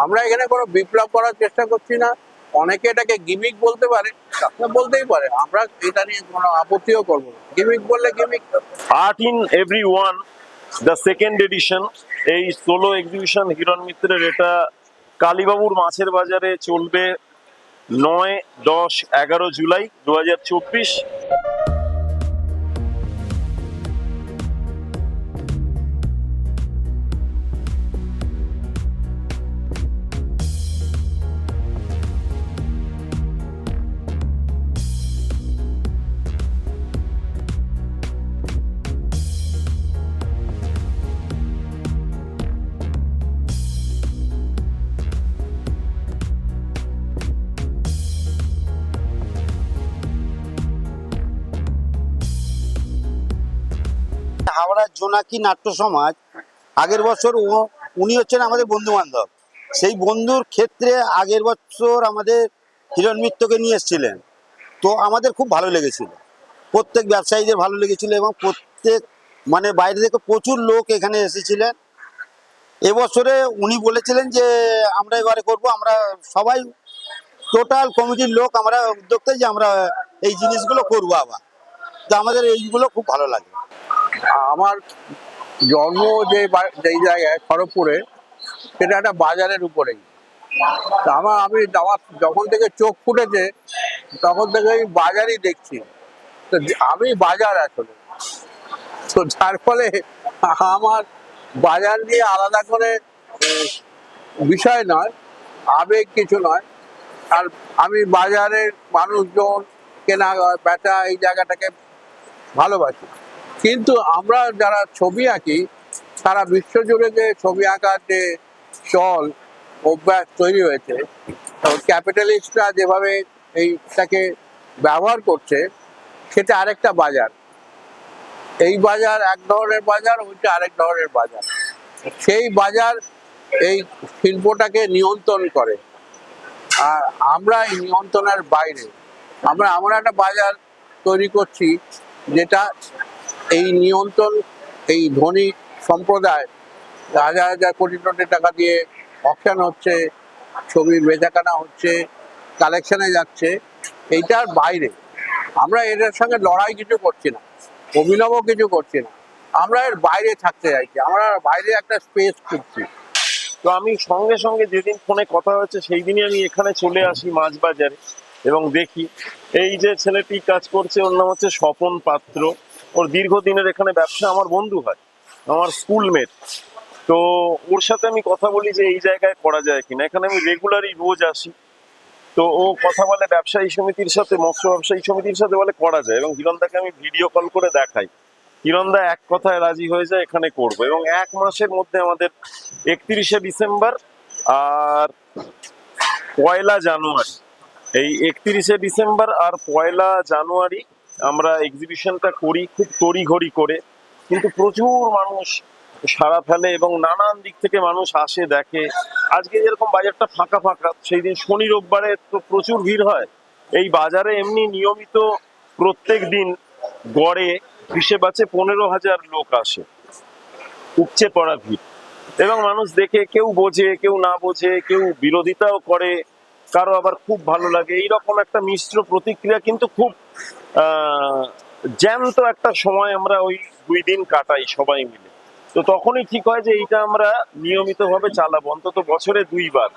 আমরা এখানে কোনো বিপ্লব করার চেষ্টা করছি না। অনেকে এটাকে গিমিক বলতে পারে বলতেই পারে। আমরা এটা নিয়ে কোনো আপত্তিও করব গিমিক বললে gimmick art in every one the second edition এই সোলো এক্সিবিশন হিরণ মিত্রের এটা কালীবাবুর মাছের বাজারে চলবে নয়, দশ, এগারো জুলাই দু হাজার চব্বিশ। হাওড়ার জোনাকি নাট্য সমাজ, আগের বছর উনি হচ্ছেন আমাদের বন্ধু বান্ধব। সেই বন্ধুর ক্ষেত্রে আগের বছর আমাদের হিরণ মিত্রকে নিয়ে এসেছিলেন। তো আমাদের খুব ভালো লেগেছিল। প্রত্যেক ব্যবসায়ীদের ভালো লেগেছিল এবং প্রত্যেক মানে বাইরে থেকে প্রচুর লোক এখানে এসেছিলেন। এবছরে উনি বলেছিলেন যে, আমরা এবারে করব, আমরা সবাই, টোটাল কমিটির লোক, আমরা উদ্যোক্তা যে আমরা এই জিনিসগুলো করব আবার। তো আমাদের এইগুলো খুব ভালো লাগে। আমার জন্ম যে যেই জায়গায়, খড়গপুরে, সেটা একটা বাজারের উপরেই। তা আমার, আমি আমার যখন থেকে চোখ ফুটেছে, তখন থেকে আমি বাজারই দেখছি। তো আমি বাজার আসলে। তো যার ফলে আমার বাজার নিয়ে আলাদা করে বিষয় নয়, আবেগ কিছু নয়। আর আমি বাজারের মানুষজন, কেনা, বেচা, এই জায়গাটাকে ভালোবাসি। কিন্তু আমরা যারা ছবি আঁকি, সারা বিশ্বজুড়ে যে ছবি আঁকার যে চল, অভ্যাস তৈরি হয়েছে ক্যাপিটালিস্টরা যেভাবে এইটাকে ব্যবহার করছে, সেটা আরেকটা বাজার। এই বাজার এক ধরনের বাজার, ওইটা আরেক ধরনের বাজার। সেই বাজার এই শিল্পটাকে নিয়ন্ত্রণ করে। আর আমরা এই নিয়ন্ত্রণের বাইরে, আমরা এমন একটা বাজার তৈরি করছি, যেটা এই নিয়ন্ত্রণ, এই ধনী সম্প্রদায়, হাজার হাজার কোটি কোটি টাকা দিয়ে অকশন হচ্ছে, ছবির বেচাকেনা হচ্ছে কালেকশনে যাচ্ছে, এইটার বাইরে। আমরা এটার সঙ্গে লড়াই কিছু করছি না অভিনব কিছু করছি না। আমরা এর বাইরে থাকতে চাইছি, আমরা বাইরে একটা স্পেস খুঁজছি। তো আমি সঙ্গে সঙ্গে যেদিন ফোনে কথা হয়েছে সেই দিনই আমি এখানে চলে আসি মাছ বাজারে এবং দেখি, এই যে ছেলেটি কাজ করছে, ওর নাম হচ্ছে স্বপন পাত্র। ওর দীর্ঘদিনের এখানে ব্যবসা আমার বন্ধু হয়, আমার স্কুলমেট তো ওর সাথে আমি কথা বলি যে এই জায়গায় করা যায় কিনা। এখানে আমি রেগুলারই রোজ আসি। তো ও কথা বলে ব্যবসায়ী সমিতির সাথে, মৎস্য ব্যবসায়ী সমিতির সাথে বলে করা যায় এবং হিরণদাকে আমি ভিডিও কল করে দেখাই। হিরণদা এক কথায় রাজি হয়ে যায়, এখানে করব এবং এক মাসের মধ্যে আমাদের একত্রিশে ডিসেম্বর আর পয়লা জানুয়ারি। এই একত্রিশে ডিসেম্বর আর পয়লা জানুয়ারি আমরা এক্সিবিশনটা করি, খুব তড়িঘড়ি করে। কিন্তু প্রচুর মানুষ সারা ফেলে এবং নানান দিক থেকে মানুষ আসে, দেখে। আজকে যেরকম বাজারটা ফাঁকা ফাঁকা সেই দিন শনি রোববারে তো প্রচুর ভিড় হয়। এই বাজারে এমনি নিয়মিত প্রত্যেক দিন গড়ে হিসেব আছে পনেরো হাজার লোক আসে। উপচে পড়া ভিড়। এবং মানুষ দেখে, কেউ বোঝে, কেউ না বোঝে, কেউ বিরোধিতাও করে, কারও আবার খুব ভালো লাগে। এইরকম একটা মিশ্র প্রতিক্রিয়া কিন্তু খুব জ্যান্ত একটা সময় আমরা ওই দুই দিন কাটাই সবাই মিলে। তো তখনই ঠিক হয় যে এইটা আমরা নিয়মিতভাবে চালাবো, অন্তত বছরে দুইবার।